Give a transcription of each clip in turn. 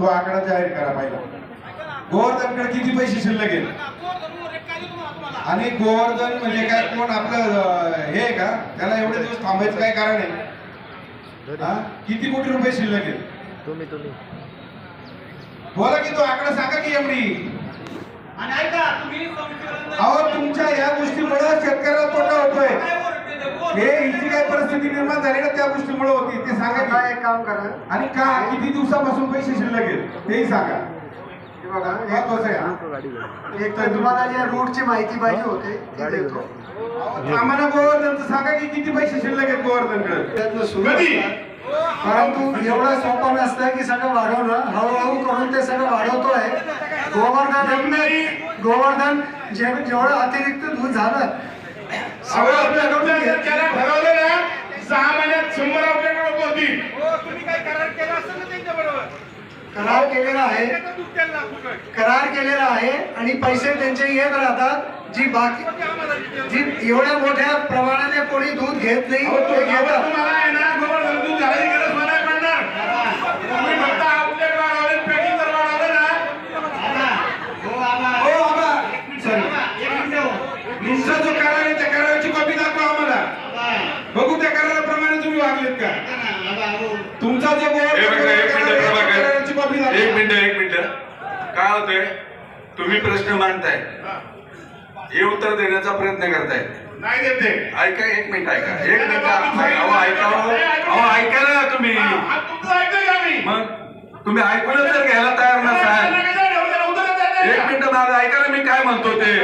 तो आकडा जाहीर करा पहिला. गोवर्धनकडे किती पैसे शिल्लक आहेत? आणि गोवर्धन म्हणजे काय कोण आपलं हे आहे का? त्याला एवढे दिवस थांबायचं काय कारण आहे? हा? किती कोटी रुपये शिल्लक आहेत? तुम्ही तुम्ही. बोला की तो आकडा सांगा की एवढी. आणि ऐका तुम्ही अहो तुमच्या या गोष्टीमुळे शेतकऱ्याला तोटा होतोय काय ओरडते ते? बोल. हे ही जी काही परिस्थिती निर्माण झाली ना त्या गोष्टीमुळे होती ते सांगा आता की. एक काम करा आणि का किती दिवसापासून पैसे शिल्लक आहेत तेही सांगा हे बघा एक- महत्वाचं आहे. गाडी घेऊन. एक तर तुम्हाला रूटची माहिती पाहिजे होते ती गाडी देतो अहो, आम्हाला गोवर्धनचं सांगा की किती पैसे शिल्लक आहेत गोवर्धनकडे प्रयत्न सुरू कधी? असतात. परंतु एवढं सोपं नसतं की सगळं वाढवणं हळूहळू करून ते सगळं वाढवतोय गोवर्धन गोवर्धन जे जेवढं अतिरिक्त दूध झालं आपल्याकडून ठरवलं ना करार केलेला आहे. करार केलेला आहे आणि पैसे त्यांचे येत राहतात. जी बाकी जी एवढ्या मोठ्या प्रमाणाने कोणी दूध घेत नाही ते घेतात. हो बघू त्या कराराप्रमाणे तुम्ही वागलेत का? तुमचा जो हे बघा, एक करार मिनिट आहे, त्या प्रभाकर. कराराची कॉपी एक दाखवा मिनिट एक मिनिट काय होतंय तुम्ही प्रश्न मांडताय. हे. उत्तर देण्याचा प्रयत्न करताय. नाही देते ऐका एक मिनिट ऐका. एक मिनिट अहो ऐका. अहो. ऐका. ना तुम्ही. मग तुम्ही ऐकूनच जर घ्यायला तयार नसाल एक मिनिट माझं ऐका ना मी काय म्हणतो ते.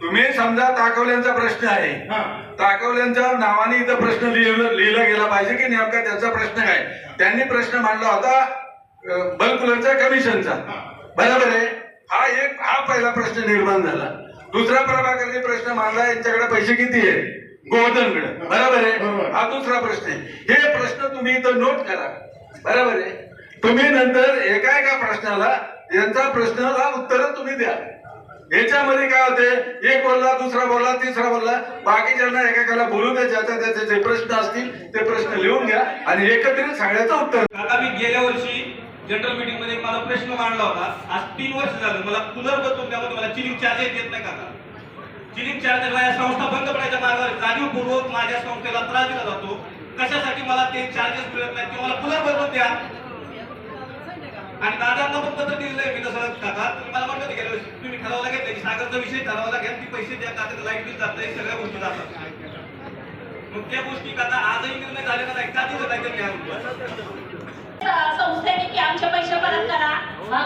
तुम्ही समजा ताकवल्यांचा प्रश्न आहे. ताकवल्यांच्या नावाने इथं प्रश्न लिहिलं लिहिला गेला पाहिजे की नेमका त्याचा प्रश्न काय? त्यांनी प्रश्न मांडला होता. बल्क कूलरच्या कमिशनचा बरोबर आहे? हा एक हा पहिला प्रश्न निर्माण झाला. दुसरा प्रभाकरने प्रश्न मांडला यांच्याकडे पैसे किती आहेत? गोवर्धनकडे. बरोबर आहे? हा दुसरा प्रश्न आहे. हे प्रश्न तुम्ही इथं नोट करा. बरोबर आहे? तुम्ही नंतर एका एका प्रश्नाला यांचा प्रश्नाला उत्तर तुम्ही द्या. याच्यामध्ये काय होते? एक बोलला दुसरा बोलला तिसरा बोलला. बाकीच्यांना एकेकाला बोलू द्या ज्याच्या त्याचे जे प्रश्न असतील ते प्रश्न लिहून घ्या आणि एकत्रित सगळ्याचं उत्तर. आता मी गेल्या वर्षी जनरल मीटिंगमध्ये मला प्रश्न मांडला होता. आज तीन वर्ष झालं. मला कूलर बदलून त्यामध्ये मला चिलिंग चार्जेस येत नाही काका चिलिंग चार्जेस या संस्था बंद पडायच्या मार्गावर जाणीवपूर्वक माझ्या संस्थेला त्रास दिला जातो. कशासाठी मला ते चार्जेस मिळत नाही किंवा मला कूलर बदलून द्या. आणि दादांना पण पत्र दिलेलं मी तसं काका तुम्ही मला म्हणलं होतं गेल्या वर्षी तुम्ही ठरवला घेतलं की सागरचा विषय ठरवला घ्या ती पैसे द्या का? लाइट बिल जात नाही सगळ्या गोष्टी जातात. मग त्या गोष्टी काका आजही निर्णय झालेला नाही. का दिलं नाही त्यांनी संस्थेने की आमचे पैसे परत करा हा,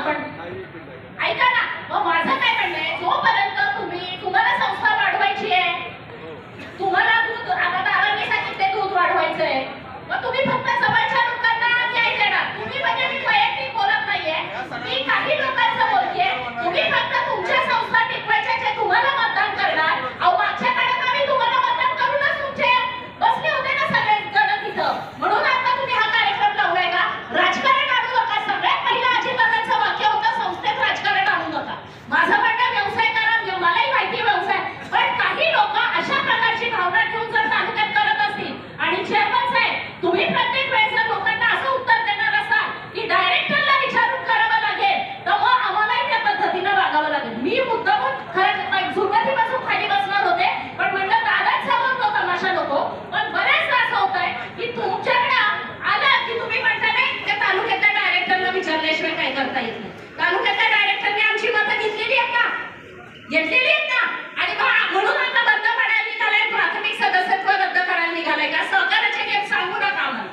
सांगू नका आम्हाला.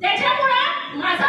त्याच्यामुळं माझा